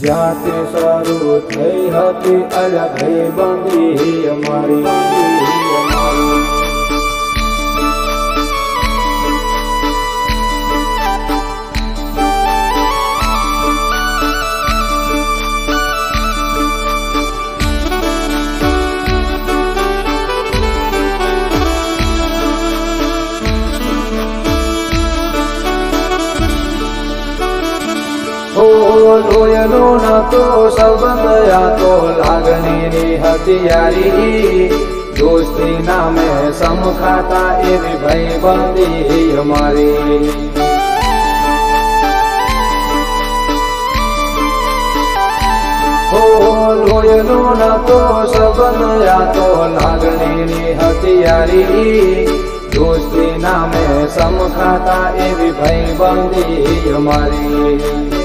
જ્યાંથી શરૂ થઈ હતી અલગ બંધી અમારી અમારી ઓ લોયનો નતો સંબંધ આ તો લાગણીની હથિયારી દોસ્તી નામે સમખાતા એવી ભાઈબંધી અમારી ઓ લોયનો નતો સંબંધ આ તો લાગણીની હથિયારી દોસ્તી નામે સમખાતા એવી ભાઈબંધી અમારી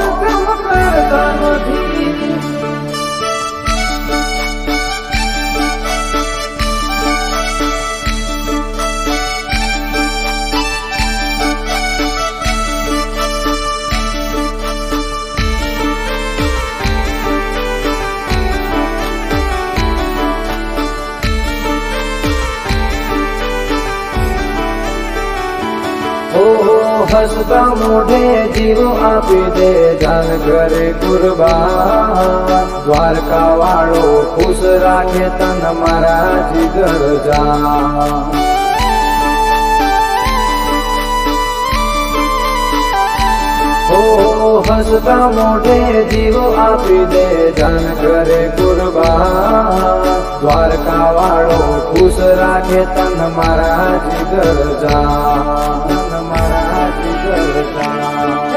હસતા મોઢે જીવ આપી દે જાન કરે કુરબા દ્વારકા વાળો ખુશ રાખે તન મારા જીગર જા હસતા મોઢે જીવ આપી દે જાન કરે કુરબા દ્વારકા વાળો ખુશ રાખે તન મારા જીગર જા મારા જીગર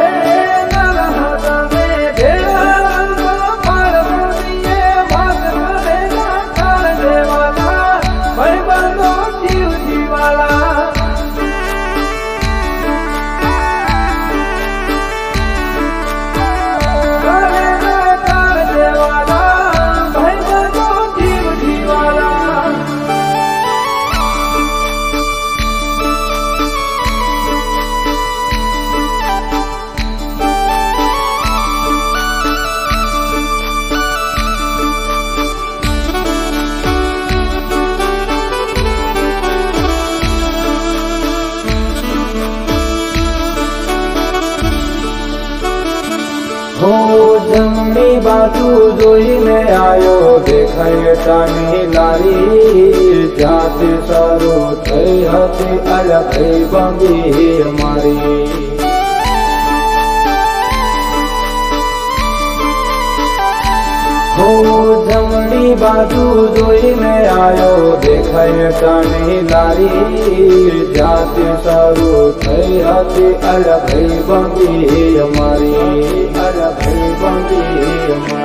જમણી બાજુ જોઈને આવ્યો દેખાય તાની લારી જ્યાંથી શરૂ થઈ હતી અલગ બંધી મારી. જમણી બાજુ જોઈને આવ્યો દેખાય તણી તારી. જાતિ શરૂ થઈ હતી. અલગ બંધી અમારી. અલગ બંધી અમારી.